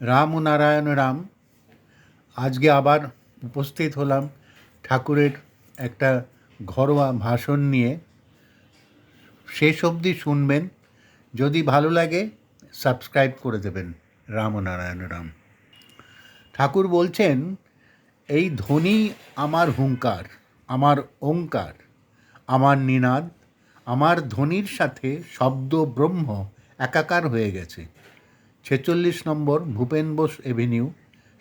রাম ও নারায়ণ রাম আজকে আবার উপস্থিত হলাম ঠাকুরের একটা ঘরোয়া ভাষণ নিয়ে। শেষ অবধি শুনবেন। যদি ভালো লাগে, সাবস্ক্রাইব করে দেবেন রাম ও নারায়ণ রাম ঠাকুর বলছেন, এই ধ্বনি আমার হুঙ্কার, আমার ওঙ্কার, আমার নিনাদ, আমার ধ্বনির সাথে শব্দ ব্রহ্ম একাকার হয়ে গেছে। ছেচল্লিশ নম্বর ভূপেন বোস এভিনিউ,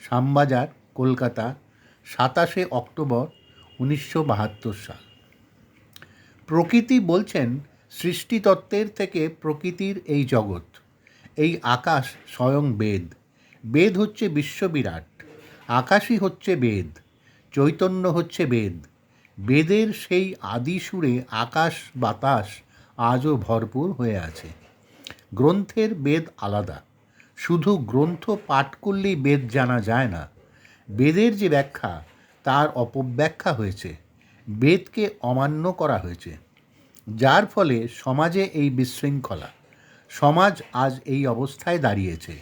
শ্যামবাজার, কলকাতা, সাতাশে অক্টোবর উনিশশো বাহাত্তর সাল। প্রকৃতি বলছেন সৃষ্টিতত্ত্বের থেকে প্রকৃতির এই জগৎ। এই আকাশ স্বয়ং বেদ। বেদ হচ্ছে বিশ্ববিরাট। আকাশই হচ্ছে বেদ। চৈতন্য হচ্ছে বেদ। বেদের সেই আদি সুরে আকাশ বাতাস আজও ভরপুর হয়ে আছে। গ্রন্থের বেদ আলাদা। শুধু গ্রন্থ পাঠ করলেই বেদ জানা যায় না। বেদের যে ব্যাখ্যা, তার অপব্যাখ্যা হয়েছে। বেদকে অমান্য করা হয়েছে। যার ফলে সমাজে এই বিশৃঙ্খলা, সমাজ আজ এই অবস্থায় দাঁড়িয়েছে।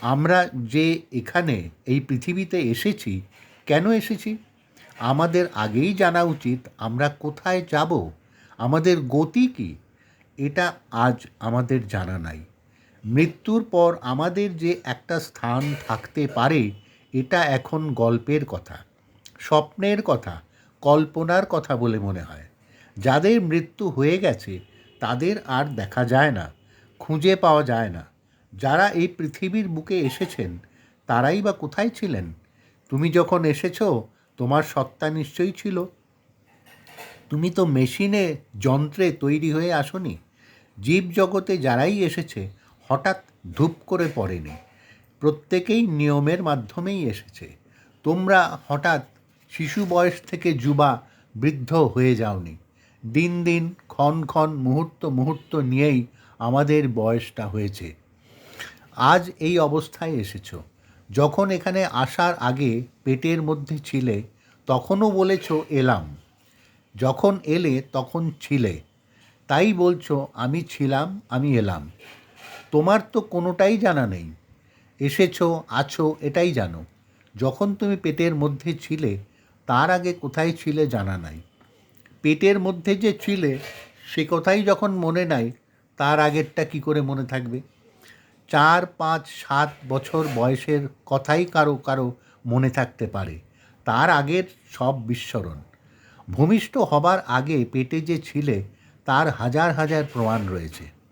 আমরা যে এখানে, এই পৃথিবীতে এসেছি, কেন এসেছি? আমাদের আগেই জানা উচিত, আমরা কোথায় যাব? আমাদের গতি কি? এটা আজ আমাদের জানা নাই। মৃত্যুর পর আমাদের যে একটা স্থান থাকতে পারে, এটা এখন গল্পের কথা, স্বপ্নের কথা, কল্পনার কথা বলে মনে হয়। যাদের মৃত্যু হয়ে গেছে, তাদের আর দেখা যায় না, খুঁজে পাওয়া যায় না। যারা এই পৃথিবীর বুকে এসেছেন, তারাই বা কোথায় ছিলেন? তুমি যখন এসেছ, তোমার সত্তা নিশ্চয়ই ছিল। তুমি তো মেশিনে, যন্ত্রে তৈরি হয়ে আসনি। জীব জগতে যারাই এসেছে হঠাৎ ধূপ করে পড়েনি। প্রত্যেকেই নিয়মের মাধ্যমেই এসেছে। তোমরা হঠাৎ শিশু বয়স থেকে যুবা বৃদ্ধ হয়ে যাওনি। দিন দিন, ক্ষণ ক্ষণ, মুহূর্ত মুহূর্ত নিয়েই আমাদের বয়সটা হয়েছে। আজ এই অবস্থায় এসেছ। যখন এখানে আসার আগে পেটের মধ্যে ছিলে, তখনও বলেছ এলাম। যখন এলে তখন ছিলে। তাই বলছো, আমি ছিলাম, আমি এলাম। তোমার তো কোনোটাই জানা নেই। এসেছ, আছো, এটাই জানো। যখন তুমি পেটের মধ্যে ছিলে, তার আগে কোথায় ছিলে জানা নাই। পেটের মধ্যে যে ছিলে, সে কথাই যখন মনে নাই, তার আগেরটা কি করে মনে থাকবে? চার, পাঁচ, সাত বছর বয়সের কথাই কারও কারও মনে থাকতে পারে। তার আগের সব বিস্মরণ ভূমিষ্ঠ হবার আগে পেটে যে ছিলে, তার হাজার হাজার প্রমাণ রয়েছে।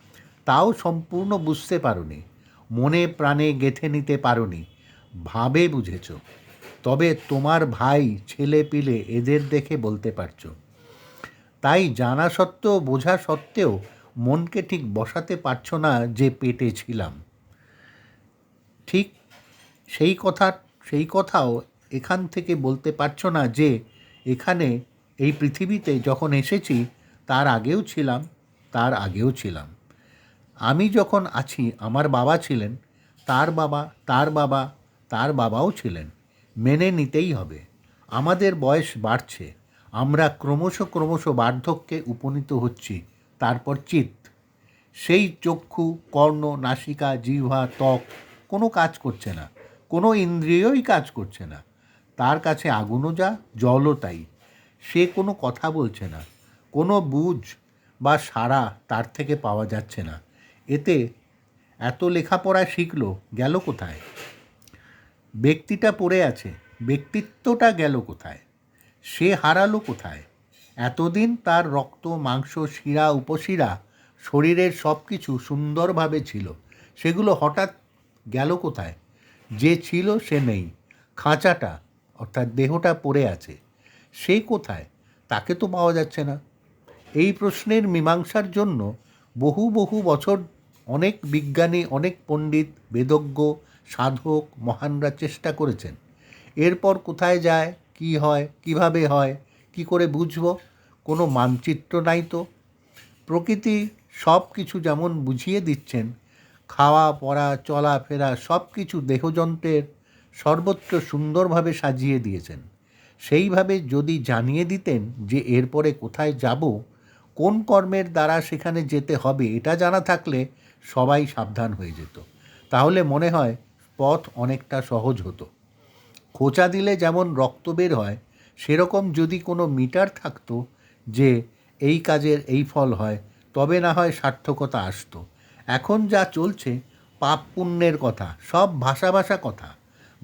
তাও সম্পূর্ণ বুঝতে পারোনি। মনে প্রাণে গেথে নিতে পারোনি। ভাবে বুঝেছ। তবে তোমার ভাই, ছেলে পিলে এদের দেখে বলতে পারছ। তাই জানা সত্ত্বেও, বোঝা সত্ত্বেও মনকে ঠিক বসাতে পারছ না যে পেটে ছিলাম। ঠিক সেই কথা, সেই কথাও এখান থেকে বলতে পারছ না যে এখানে, এই পৃথিবীতে যখন এসেছি, তার আগেও ছিলাম, তার আগেও ছিলাম। আমি যখন আছি, আমার বাবা ছিলেন, তার বাবা তার বাবা, তার বাবাও ছিলেন। মেনে নিতেই হবে। আমাদের বয়স বাড়ছে। আমরা ক্রমশ ক্রমশ বার্ধক্যে উপনীত হচ্ছি। তারপর চিত সেই চক্ষু, কর্ণ, নাসিকা, জিহ্বা, ত্বক কোনো কাজ করছে না। কোনো ইন্দ্রিয়ই কাজ করছে না। তার কাছে আগুনও যা, জলও তাই। সে কোনো কথা বলছে না। কোনো বুঝ বা সাড়া তার থেকে পাওয়া যাচ্ছে না। এতে এত লেখাপড়া শিখলো, গেল কোথায়? ব্যক্তিটা পড়ে আছে, ব্যক্তিত্বটা গেল কোথায়? সে হারালো কোথায়? এতদিন তার রক্ত, মাংস, শিরা, উপশিরা, শরীরের সব কিছু সুন্দরভাবে ছিল। সেগুলো হঠাৎ গেল কোথায়? যে ছিল সে নেই। খাঁচাটা, অর্থাৎ দেহটা পড়ে আছে। সে কোথায়? তাকে তো পাওয়া যাচ্ছে না। এই প্রশ্নের মীমাংসার জন্য বহু বহু বছর অনেক বিজ্ঞানী, অনেক পণ্ডিত, বেদজ্ঞ, সাধক, মহানরা চেষ্টা করেছেন। এরপর কোথায় যায়, কি হয়, কীভাবে হয়, কি করে বুঝব, কোনো মানচিত্র নাই তো। প্রকৃতি সব কিছু যেমন বুঝিয়ে দিচ্ছেন, খাওয়া, পড়া, চলাফেরা সব কিছু দেহযন্ত্রের সর্বত্র সুন্দরভাবে সাজিয়ে দিয়েছেন। সেইভাবে যদি জানিয়ে দিতেন যে এরপরে কোথায় যাব, কোন কর্মের দ্বারা সেখানে যেতে হবে, এটা জানা থাকলে সবাই সাবধান হয়ে যেত। তাহলে মনে হয় পথ অনেকটা সহজ হতো। খোঁচা দিলে যেমন রক্ত বের হয়, সেরকম যদি কোনো মিটার থাকতো যে এই কাজের এই ফল হয়, তবে না হয় সার্থকতা আসতো। এখন যা চলছে, পাপ পুণ্যের কথা, সব ভাষা ভাষা কথা।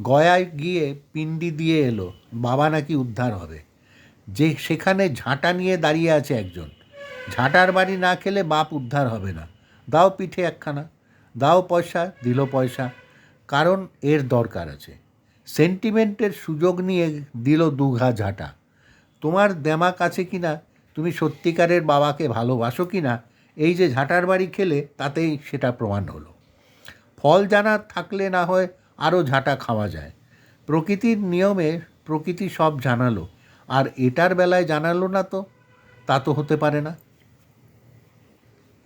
গয়ায় গিয়ে পিণ্ডি দিয়ে এলো, বাবা নাকি উদ্ধার হবে। যে সেখানে ঝাঁটা নিয়ে দাঁড়িয়ে আছে একজন। ঝাঁটার বাড়ি না খেলে বাপ উদ্ধার হবে না। দাও পিঠে একখানা, দাও পয়সা, দিল পয়সা। কারণ এর দরকার আছে। সেন্টিমেন্টের সুযোগ নিয়ে দিল দুঘা ঝাঁটা। তোমার দেমাক আছে কি না তুমি সত্যিকারের বাবাকে ভালোবাসো কি না এই যে ঝাঁটার বাড়ি খেলে তাতেই সেটা প্রমাণ হলো। ফল জানা থাকলে না হয় আরও ঝাঁটা খাওয়া যায়। প্রকৃতির নিয়মে প্রকৃতি সব জানালো। আর এটার বেলায় জানালো না তো, তা তো হতে পারে না।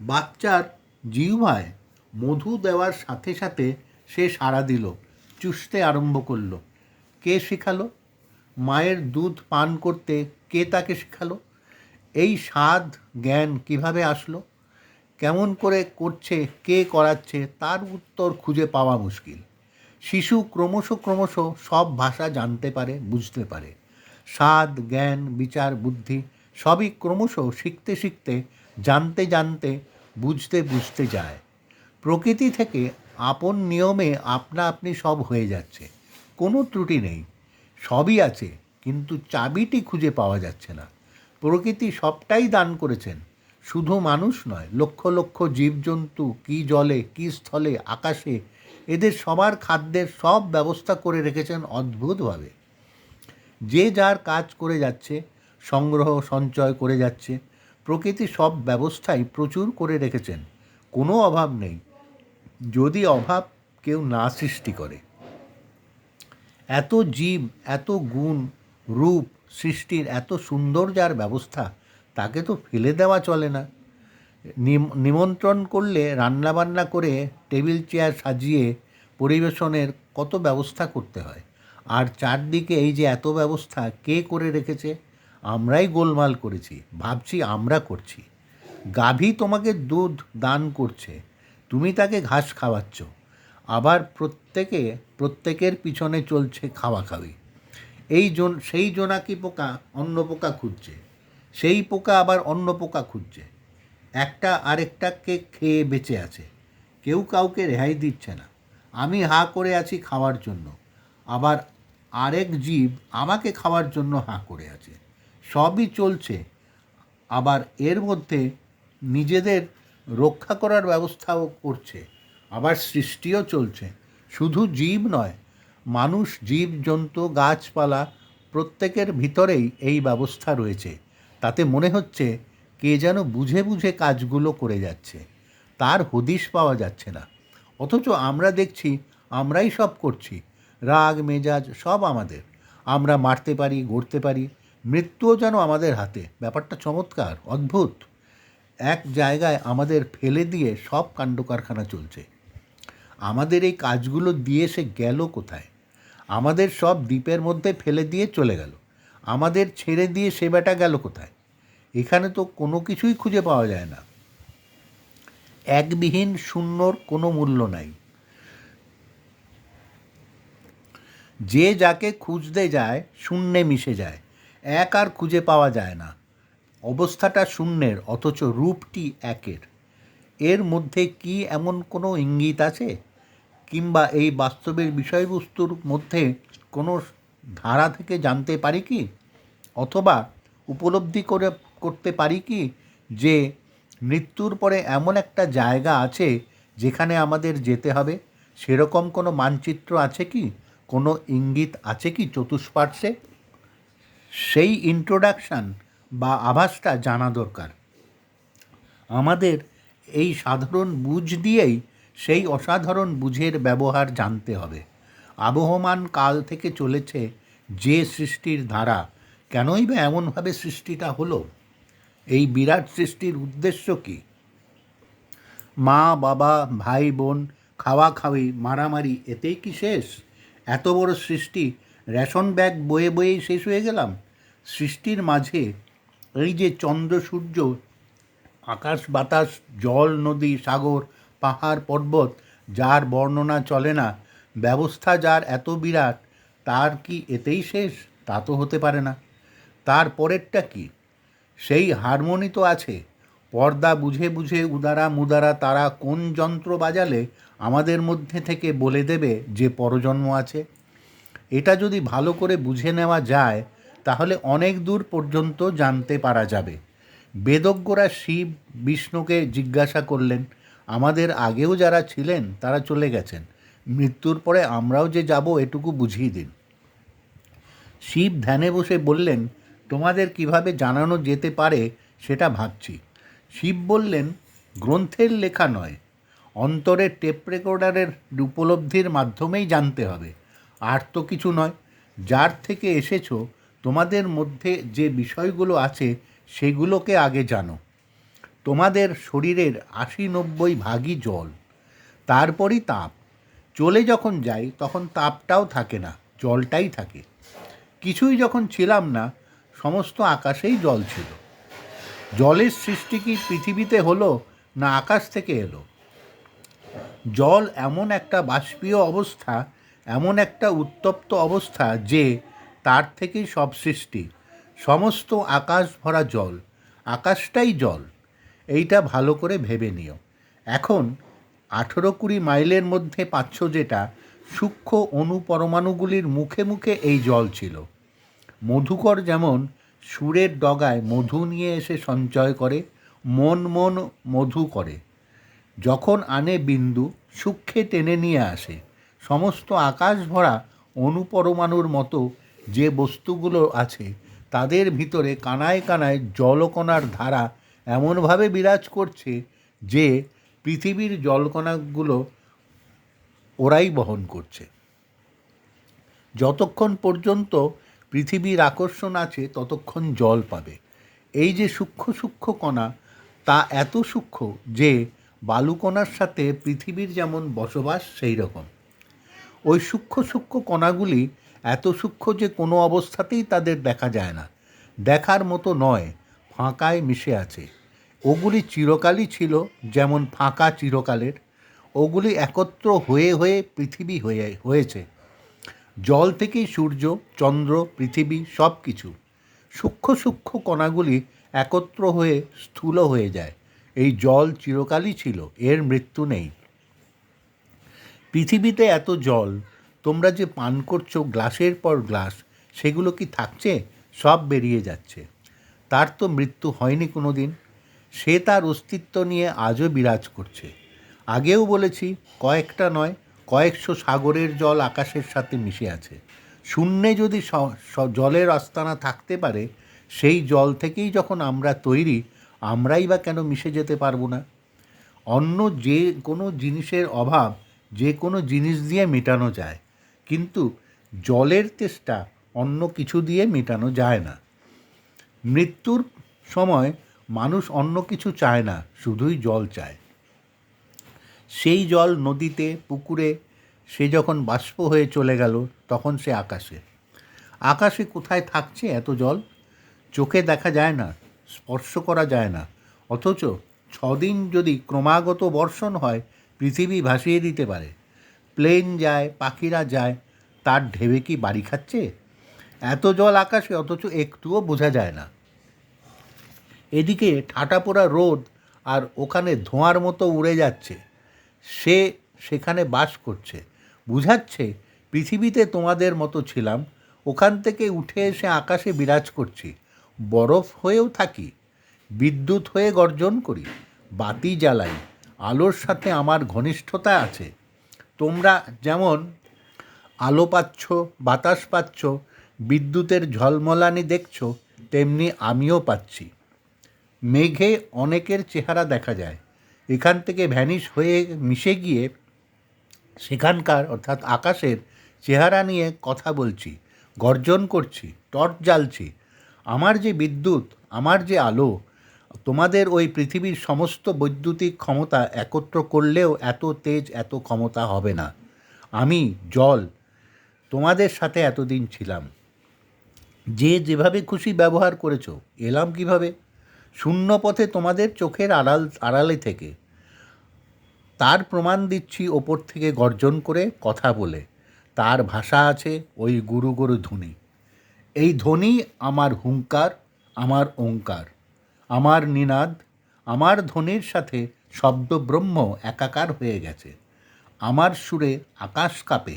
বাচ্চার জিহ্বায় মধু দেওয়ার সাথে সাথে সে সাড়া দিল, চুষতে আরম্ভ করল। কে শেখালো? মায়ের দুধ পান করতে কে তাকে শেখালো? এই স্বাদ জ্ঞান কীভাবে আসলো? কেমন করে করছে, কে করাচ্ছে, তার উত্তর খুঁজে পাওয়া মুশকিল। শিশু ক্রমশ ক্রমশ সব ভাষা জানতে পারে, বুঝতে পারে। স্বাদ, জ্ঞান, বিচার, বুদ্ধি সবই ক্রমশ শিখতে শিখতে, জানতে জানতে বুঝতে বুঝতে যায়। প্রকৃতি থেকে আপন নিয়মে আপনা আপনি সব হয়ে যাচ্ছে। কোনো ত্রুটি নেই। সবই আছে, কিন্তু চাবিটি খুঁজে পাওয়া যাচ্ছে না। প্রকৃতি সবটাই দান করেছেন। শুধু মানুষ নয়, লক্ষ লক্ষ জীবজন্তু, কি জলে, কি স্থলে, আকাশে, এদের সবার খাদ্যের সব ব্যবস্থা করে রেখেছেন অদ্ভুতভাবে। যে যার কাজ করে যাচ্ছে, সংগ্রহ, সঞ্চয় করে যাচ্ছে প্রকৃতি সব ব্যবস্থাই প্রচুর করে রেখেছেন। কোনো অভাব নেই। যদি অভাব কেউ না সৃষ্টি করে। এত জীব, এত গুণ, রূপ, সৃষ্টির এত সুন্দর যার ব্যবস্থা, তাকে তো ফেলে দেওয়া চলে না। নিম- নিমন্ত্রণ করলে রান্নাবান্না করে টেবিল চেয়ার সাজিয়ে পরিবেশনের কত ব্যবস্থা করতে হয়। আর চারদিকে এই যে এত ব্যবস্থা কে করে রেখেছে? আমরাই গোলমাল করেছি, ভাবছি আমরা করছি। গাভী তোমাকে দুধ দান করছে, তুমি তাকে ঘাস খাওয়াচ্ছ, আবার প্রত্যেকে, প্রত্যেকের পিছনে চলছে খাওয়া খাওয়ি। এই জন, সেই জোনাকি পোকা? অন্য পোকা খুঁজছে। সেই পোকা আবার অন্য পোকা খুঁজছে। একটা আরেকটাকে খেয়ে বেঁচে আছে। কেউ কাউকে রেহাই দিচ্ছে না। আমি হা করে আছি খাওয়ার জন্য। আবার আরেক জীব আমাকে খাওয়ার জন্য হা করে আছে। সবই চলছে। আবার এর মধ্যে নিজেদের রক্ষা করার ব্যবস্থাও করছে। আবার সৃষ্টিও চলছে। শুধু জীব নয়, মানুষ, জীব, জন্তু, গাছপালা প্রত্যেকের ভিতরেই এই ব্যবস্থা রয়েছে। তাতে মনে হচ্ছে কে যেন বুঝে বুঝে কাজগুলো করে যাচ্ছে। তার হদিশ পাওয়া যাচ্ছে না। অথচ আমরা দেখছি, আমরাই সব করছি। রাগ, মেজাজ সব আমাদের। আমরা মারতে পারি, গড়তে পারি মৃত্যুও যেন আমাদের হাতে। ব্যাপারটা চমৎকার, অদ্ভুত। এক জায়গায় আমাদের ফেলে দিয়ে সব কাণ্ড কারখানা চলছে। আমাদের এই কাজগুলো দিয়ে সে গেল কোথায়? আমাদের সব দ্বীপের মধ্যে ফেলে দিয়ে চলে গেল। আমাদের ছেড়ে দিয়ে সে বেটা গেল কোথায়? এখানে তো কোনো কিছুই খুঁজে পাওয়া যায় না। একবিহীন শূন্যর কোনো মূল্য নাই। যে যাকে খুঁজতে যায়, শূন্যে মিশে যায়। এক আর খুঁজে পাওয়া যায় না। অবস্থাটা শূন্যের, অথচ রূপটি একের। এর মধ্যে কি এমন কোনো ইঙ্গিত আছে? কিংবা এই বাস্তবের বিষয়বস্তুর মধ্যে কোনো ধারা থেকে জানতে পারি কি? অথবা উপলব্ধি করে, করতে পারি কি যে মৃত্যুর পরে এমন একটা জায়গা আছে যেখানে আমাদের যেতে হবে? সেরকম কোনো মানচিত্র আছে কি? কোনো ইঙ্গিত আছে কি চতুষ্পার্শ্বে? সেই ইন্ট্রোডাকশান বা আভাসটা জানা দরকার। আমাদের এই সাধারণ বুঝ দিয়েই সেই অসাধারণ বুঝের ব্যবহার জানতে হবে। আবহমান কাল থেকে চলেছে যে সৃষ্টির ধারা, কেনই বা এমনভাবে সৃষ্টিটা হলো? এই বিরাট সৃষ্টির উদ্দেশ্য কি? মা, বাবা, ভাই, বোন, খাওয়া খাওয়ি, মারামারি, এতেই কি শেষ? এত বড় সৃষ্টি রেশন ব্যাগ বয়ে বয়েই শেষ হয়ে গেলাম। সৃষ্টির মাঝে এই যে চন্দ্র সূর্য, আকাশ বাতাস, জল, নদী, সাগর, পাহাড়, পর্বত, যার বর্ণনা চলে না, ব্যবস্থা যার এত বিরাট, তার কি এতেই শেষ? তা তো হতে পারে না। তার পরেরটা কি? সেই হারমোনি তো আছে। পর্দা বুঝে বুঝে উদারা মুদারা তারা কোন যন্ত্র বাজালে আমাদের মধ্যে থেকে বলে দেবে যে পরজন্ম আছে। এটা যদি ভালো করে বুঝে নেওয়া যায়, তাহলে অনেক দূর পর্যন্ত জানতে পারা যাবে। বেদজ্ঞরা শিব বিষ্ণুকে জিজ্ঞাসা করলেন, আমাদের আগেও যারা ছিলেন, তারা চলে গেছেন। মৃত্যুর পরে আমরাও যে যাব, এটুকু বুঝিয়ে দিন। শিব ধ্যানে বসে বললেন, তোমাদের কীভাবে জানানো যেতে পারে, সেটা ভাবছি। শিব বললেন, গ্রন্থের লেখা নয়। অন্তরের টেপ রেকর্ডারের উপলব্ধির মাধ্যমেই জানতে হবে। আর তো কিছু নয়। যার থেকে এসেছ, তোমাদের মধ্যে যে বিষয়গুলো আছে, সেগুলোকে আগে জানো। তোমাদের শরীরের আশি নব্বই ভাগই জল। তারপরই তাপ। চলে যখন যাই, তখন তাপটাও থাকে না, জলটাই থাকে। কিছুই যখন ছিলাম না, সমস্ত আকাশেই জল ছিল। জলের সৃষ্টি কি পৃথিবীতে হলো, না আকাশ থেকে এলো? জল এমন একটা বাষ্পীয় অবস্থা এমন একটা উত্তপ্ত অবস্থা যে তার থেকেই সব সৃষ্টি। সমস্ত আকাশ ভরা জল, আকাশটাই জল। এইটা ভালো করে ভেবে নিও। এখন আঠেরো কুড়ি মাইলের মধ্যে পাচ্ছ যেটা সূক্ষ্ম অনুপরমাণুগুলির মুখে মুখে এই জল ছিল। মধুকর যেমন সুরের ডগায় মধু নিয়ে এসে সঞ্চয় করে, মন মন মধু করে। যখন আনে বিন্দু সূক্ষ্মে টেনে নিয়ে আসে। সমস্ত আকাশ ভরা অনুপরমাণুর মতো যে বস্তুগুলো আছে, তাদের ভিতরে কানায় কানায় জলকণার ধারা এমনভাবে বিরাজ করছে যে পৃথিবীর জলকণাগুলো ওরাই বহন করছে। যতক্ষণ পর্যন্ত পৃথিবীর আকর্ষণ আছে, ততক্ষণ জল পাবে। এই যে সূক্ষ্ম সূক্ষ্ম কণা, তা এত সূক্ষ্ম যে বালুকণার সাথে পৃথিবীর যেমন বসবাস সেই রকম ওই সূক্ষ্ম সূক্ষ্ম কণাগুলি এত সূক্ষ্ম যে কোনো অবস্থাতেই তাদের দেখা যায় না। দেখার মতো নয়, ফাঁকায় মিশে আছে। ওগুলি চিরকালই ছিল, যেমন ফাঁকা চিরকালের। ওগুলি একত্র হয়ে হয়ে পৃথিবী হয়ে, হয়েছে। জল থেকেই সূর্য, চন্দ্র, পৃথিবী সব কিছু সূক্ষ্ম সূক্ষ্ম কণাগুলি একত্র হয়ে স্থূল হয়ে যায়। এই জল চিরকালই ছিল, এর মৃত্যু নেই। পৃথিবীতে এত জল, তোমরা যে পান করছ গ্লাসের পর গ্লাস, সেগুলো কি থাকছে? সব বেরিয়ে যাচ্ছে। তার তো মৃত্যু হয়নি কোনো দিন সে তার অস্তিত্ব নিয়ে আজও বিরাজ করছে। আগেও বলেছি, কয়েকটা নয়, কয়েকশো সাগরের জল আকাশের সাথে মিশে আছে। শূন্যে যদি জলের আস্তানা থাকতে পারে, সেই জল থেকেই যখন আমরা তৈরি, আমরাই বা কেন মিশে যেতে পারব না? অন্য যে কোনো জিনিসের অভাব যে কোনো জিনিস দিয়ে মেটানো যায়। কিন্তু জলের তেষ্টা অন্য কিছু দিয়ে মেটানো যায় না। মৃত্যুর সময় মানুষ অন্য কিছু চায় না, শুধুই জল চায়। সেই জল নদীতে, পুকুরে, সে যখন বাষ্প হয়ে চলে গেল, তখন সে আকাশে। আকাশে কোথায় থাকছে এত জল? চোখে দেখা যায় না, স্পর্শ করা যায় না। অথচ ছদিন যদি ক্রমাগত বর্ষণ হয় পৃথিবী ভাসিয়ে দিতে পারে। প্লেন যায়, পাখিরা যায়, তার ঢেবে কি বাড়ি খাচ্ছে? এত জল আকাশে, অথচ একটুও বোঝা যায় না। এদিকে ঠাটা পোড়া রোদ আর ওখানে ধোঁয়ার মতো উড়ে যাচ্ছে। সে সেখানে বাস করছে। বুঝাচ্ছে, পৃথিবীতে তোমাদের মতো ছিলাম। ওখান থেকে উঠে এসে আকাশে বিরাজ করছি। বরফ হয়েও থাকি। বিদ্যুৎ হয়ে গর্জন করি। বাতি জ্বালাই। আলোর সাথে আমার ঘনিষ্ঠতা আছে। তোমরা যেমন আলো পাচ্ছ, বাতাস পাচ্ছ, বিদ্যুতের ঝলমলানি দেখছ, তেমনি আমিও পাচ্ছি। মেঘে অনেকের চেহারা দেখা যায়। এখান থেকে ভ্যানিশ হয়ে মিশে গিয়ে সেখানকার অর্থাৎ আকাশের চেহারা নিয়ে কথা বলছি, গর্জন করছি, টর্চ জ্বালছি। আমার যে বিদ্যুৎ, আমার যে আলো তোমাদের ওই পৃথিবীর সমস্ত বৈদ্যুতিক ক্ষমতা একত্র করলেও এত তেজ, এত ক্ষমতা হবে না। আমি জল তোমাদের সাথে এতদিন ছিলাম। যে যেভাবে খুশি ব্যবহার করেছ, এলাম কীভাবে? শূন্য পথে তোমাদের চোখের আড়াল, আড়ালে থেকে। তার প্রমাণ দিচ্ছি ওপর থেকে গর্জন করে কথা বলে। তার ভাষা আছে ওই গুরু গুরু ধ্বনি। এই ধ্বনি আমার হুঙ্কার আমার ওঙ্কার। আমার নিনাদ, আমার ধ্বনির সাথে শব্দ ব্রহ্ম একাকার হয়ে গেছে। আমার সুরে আকাশ কাঁপে।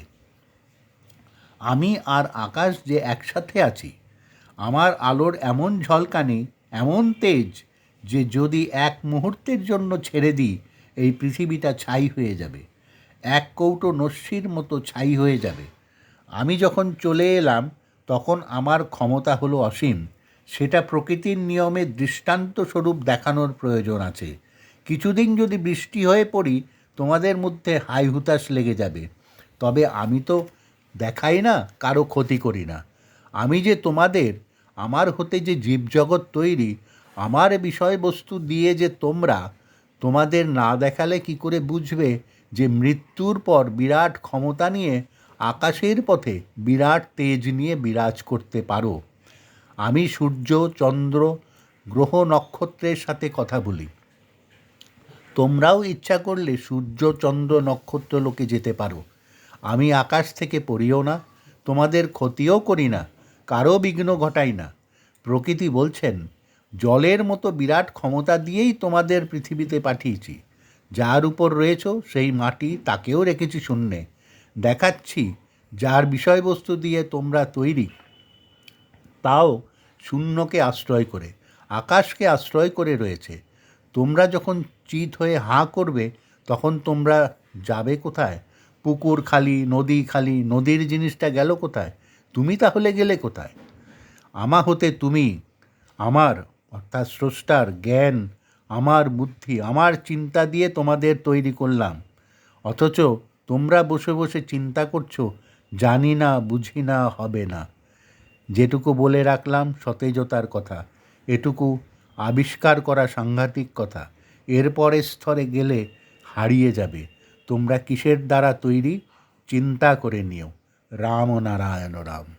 আমি আর আকাশ যে একসাথে আছি, আমার আলোর এমন ঝলকানি, এমন তেজ যে যদি এক মুহূর্তের জন্য ছেড়ে দিই, এই পৃথিবীটা ছাই হয়ে যাবে। এক কৌটো নস্যির মতো ছাই হয়ে যাবে। আমি যখন চলে এলাম, তখন আমার ক্ষমতা হলো অসীম। সেটা প্রকৃতির নিয়মে দৃষ্টান্ত স্বরূপ দেখানোর প্রয়োজন আছে। কিছুদিন যদি বৃষ্টি হয়ে পড়ি, তোমাদের মধ্যে হাই হুতাশ লেগে যাবে। তবে আমি তো দেখাই না, কারও ক্ষতি করি না। আমি যে তোমাদের, আমার হতে যে জীবজগৎ তৈরি, আমার বিষয়বস্তু দিয়ে যে তোমরা, তোমাদের না দেখালে কি করে বুঝবে যে মৃত্যুর পর বিরাট ক্ষমতা নিয়ে আকাশের পথে বিরাট তেজ নিয়ে বিরাজ করতে পারো? আমি সূর্য, চন্দ্র, গ্রহ নক্ষত্রের সাথে কথা বলি। তোমরাও ইচ্ছা করলে সূর্য, চন্দ্র নক্ষত্র লোকে যেতে পারো। আমি আকাশ থেকে পড়িও না, তোমাদের ক্ষতিও করি না কারও বিঘ্ন ঘটাই না। প্রকৃতি বলছেন, জলের মতো বিরাট ক্ষমতা দিয়েই তোমাদের পৃথিবীতে পাঠিয়েছি। যার উপর রয়েছ, সেই মাটি তাকেও রেখেছি শূন্যে। দেখাচ্ছি, যার বিষয়বস্তু দিয়ে তোমরা তৈরি। তাও শূন্যকে আশ্রয় করে, আকাশকে আশ্রয় করে রয়েছে। তোমরা যখন চিত হয়ে হাঁ করবে, তখন তোমরা যাবে কোথায়? পুকুর খালি, নদী খালি, নদীর জিনিসটা গেল কোথায়? তুমি তাহলে গেলে কোথায়? আমা হতে তুমি, আমার, অর্থাৎ স্রষ্টার জ্ঞান, আমার বুদ্ধি, আমার চিন্তা দিয়ে তোমাদের তৈরি করলাম। অথচ তোমরা বসে বসে চিন্তা করছ, জানি না, বুঝি না, হবে না। যেটুকু বলে রাখলাম সতেজতার কথা, এটুকু আবিষ্কার করা সাংঘাতিক কথা এরপরের স্তরে গেলে হারিয়ে যাবে। তোমরা কিসের দ্বারা তৈরি? চিন্তা করে নিও। রাম নারায়ণ রাম